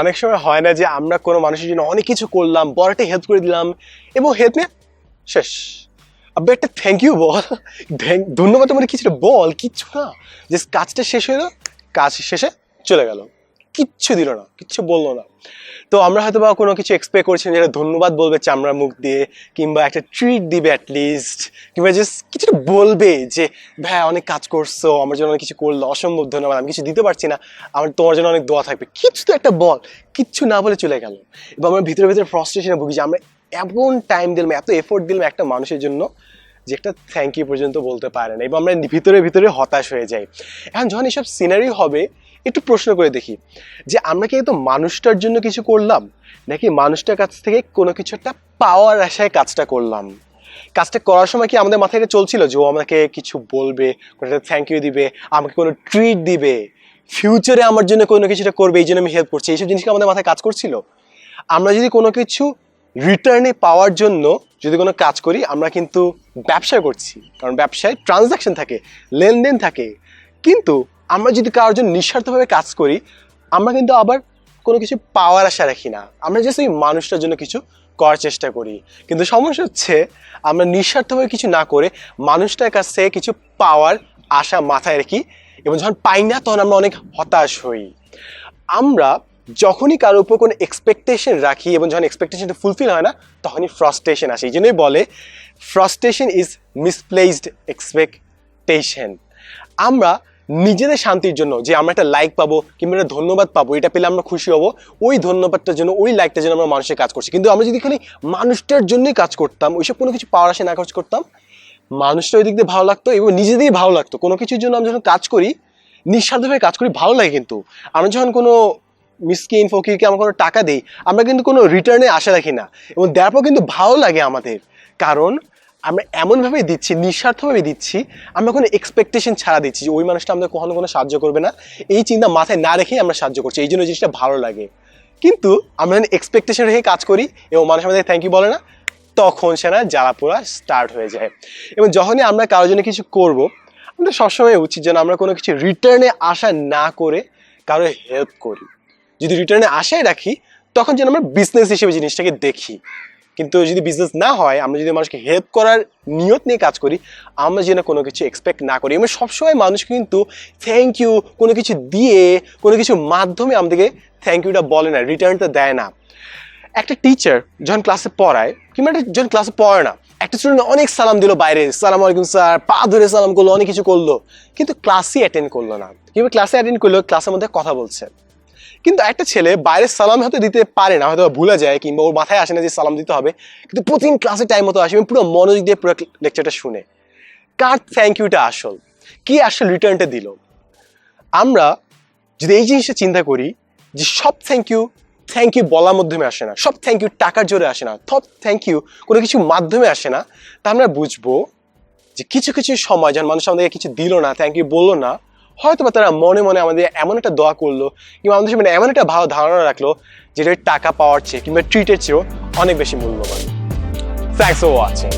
অনেক সময় হয় না যে আমরা কোনো মানুষের জন্য অনেক কিছু করলাম, বড় একটা হেল্প করে দিলাম এবং হেল্প নিয়ে শেষ। আবে একটা থ্যাংক ইউ বল। ধন্যবাদ তোমার কিছুটা বল, কিচ্ছু না। যে কাজটা শেষ হলো, কাজ শেষে চলে গেল। কিচ্ছু দিল না, কিচ্ছু বলল না। তো আমরা হয়তো বা কোনো কিছু এক্সপেক্ট করছি যেটা ধন্যবাদ বলবে চামড়া মুখ দিয়ে, কিংবা একটা ট্রিট দিবে অ্যাটলিস্ট কিংবা জাস্ট কিছুটা বলবে যে ভাই অনেক কাজ করছ, আমার জন্য অনেক কিছু করল অসম্ভব ধন্যবাদ, আমি কিছু দিতে পারছি না, আমার তোমার জন্য অনেক দোয়া থাকবে। কিছু তো একটা বল, কিচ্ছু না বলে চলে গেল। এবং আমরা ভিতরে ভিতরে ফ্রাস্ট্রেশনে ভুগি যে আমরা এমন টাইম দিলাম, এত এফোর্ট দিলাম একটা মানুষের জন্য, যে একটা থ্যাংক ইউ পর্যন্ত বলতে পারে না, এবং আমরা ভিতরে ভিতরে হতাশ হয়ে যাই। এখন যখন এসব সিনারি হবে একটু প্রশ্ন করে দেখি, যে আমরা কি তো মানুষটার জন্য কিছু করলাম? নাকি মানুষটার কাছ থেকে কোনো কিছু একটা পাওয়ার আশায় কাজটা করলাম? কাজটা করার সময় কি আমাদের মাথায় এটা চলছিল যে ও আমাকে কিছু বলবে কোনো একটা থ্যাংক ইউ দিবে, আমাকে কোনো ট্রিট দিবে? ফিউচারে আমার জন্য কোনো কিছুটা করবে, এই জন্য আমি হেল্প করছি, এইসব জিনিস কি আমাদের মাথায় কাজ করছিল? আমরা যদি কোনো কিছু রিটার্নে পাওয়ার জন্য যদি কোনো কাজ করি, আমরা কিন্তু ব্যবসা করছি। কারণ ব্যবসায় ট্রানজাকশন থাকে, লেনদেন থাকে। কিন্তু আমরা যদি কারোর জন্য নিঃস্বার্থভাবে কাজ করি, আমরা কিন্তু আবার কোনো কিছু পাওয়ার আশা রাখি না। আমরা জাস্ট এই মানুষটার জন্য কিছু করার চেষ্টা করি। কিন্তু সমস্যা হচ্ছে, আমরা নিঃস্বার্থভাবে কিছু না করে মানুষটার কাছে কিছু পাওয়ার আশা মাথায় রাখি এবং যখন পাই না, তখন আমরা অনেক হতাশ হই। আমরা যখনই কারোর উপর কোনো এক্সপেকটেশন রাখি এবং যখন এক্সপেকটেশনটা ফুলফিল হয় না, তখনই ফ্রাস্ট্রেশন আসে। এই জন্যই বলে ফ্রাস্ট্রেশন ইজ মিসপ্লেসড এক্সপেকটেশন আমরা নিজেদের শান্তির জন্য যে আমরা একটা লাইক পাবো কিংবা একটা ধন্যবাদ পাবো, এটা পেলে আমরা খুশি হব, ওই ধন্যবাদটার জন্য, ওই লাইকটার জন্য আমরা মানুষের কাজ করছি। কিন্তু আমরা যদি খালি মানুষটার জন্যই কাজ করতাম, ওইসব কোনো কিছু পাওয়ার আসে না কাজ করতাম, মানুষটা ওই দিক দিয়ে ভালো লাগতো এবং নিজেদেরই ভালো লাগতো। কোনো কিছুর জন্য আমরা যখন কাজ করি, নিঃস্বার্থভাবে কাজ করি, ভালো লাগে কিন্তু। আমরা যখন কোনো মিসকিন ফকিরকে আমরা কোনো টাকা দিই, আমরা কিন্তু কোনো রিটার্নে আশা রাখি না এবং দেওয়ার পর কিন্তু ভালো লাগে আমাদের। কারণ আমরা এমনভাবে দিচ্ছি নিঃস্বার্থভাবে দিচ্ছি, আমরা কোনো এক্সপেকটেশন ছাড়া দিচ্ছি যে ওই মানুষটা আমাদের কখনো কোনো সাহায্য করবে না। এই চিন্তা মাথায় না রেখেই আমরা সাহায্য করছি, এই জন্য জিনিসটা ভালো লাগে। কিন্তু আমরা যখন এক্সপেকটেশন রেখে কাজ করি এবং মানুষ আমাদের থ্যাংক ইউ বলে না, তখন সেটা জ্বালা পোড়া স্টার্ট হয়ে যায়। এবং যখনই আমরা কারোর জন্য কিছু করব আমাদের সবসময় উচিত যেন আমরা কোনো কিছু রিটার্নে আশা না করে কারও হেল্প করি। যদি রিটার্নে আশায় রাখি, তখন যেন আমরা বিজনেস হিসেবে জিনিসটাকে দেখি। কিন্তু যদি বিজনেস না হয়, আমরা যদি মানুষকে হেল্প করার নিয়ত নিয়ে কাজ করি, আমরা যেন কোনো কিছু এক্সপেক্ট না করি। এবং সবসময় মানুষ কিন্তু থ্যাংক ইউ কোনো কিছু দিয়ে, কোনো কিছু মাধ্যমে আমাদেরকে থ্যাংক ইউটা বলে না রিটার্নটা দেয় না। একটা টিচার যখন ক্লাসে পড়ায়, কিংবা যখন ক্লাসে পড়ে না, একটা স্টুডেন্ট অনেক সালাম দিল বাইরে, সালাম আলাইকুম স্যার, পা ধরে সালাম করল, অনেক কিছু করল। কিন্তু ক্লাসই অ্যাটেন্ড করল না। কিংবা ক্লাসে অ্যাটেন্ড করল ক্লাসের মধ্যে কথা বলছে। কিন্তু একটা ছেলে বাইরে সালাম হয়তো দিতে পারে না হয়তো ভুলে যায় কিংবা ওর মাথায় আসে না যে সালাম দিতে হবে, কিন্তু প্রতিদিন ক্লাসে টাইম মতো আসে পুরো মনোযোগ দিয়ে পুরো লেকচারটা শুনে। কার থ্যাংক ইউটা আসল? কি আসল রিটার্নটা দিল? আমরা যদি এই জিনিসটা চিন্তা করি যে সব থ্যাংক ইউ থ্যাংক ইউ বলার মাধ্যমে আসে না, সব থ্যাংক ইউ টাকার জোরে আসে না, সব থ্যাংক ইউ কোনো কিছু মাধ্যমে আসে না, তা আমরা বুঝব যে কিছু কিছু সময় যখন মানুষ আমাদেরকে কিছু দিল না থ্যাংক ইউ বলল না হয়তো বা তারা মনে মনে আমাদের এমন একটা দোয়া করল, কিংবা আমাদের সামনে এমন একটা ভালো ধারণা রাখল যেটা টাকা পাওয়ার চেয়ে কিংবা ট্রিটের চেয়েও অনেক বেশি মূল্যবান। Thanks for watching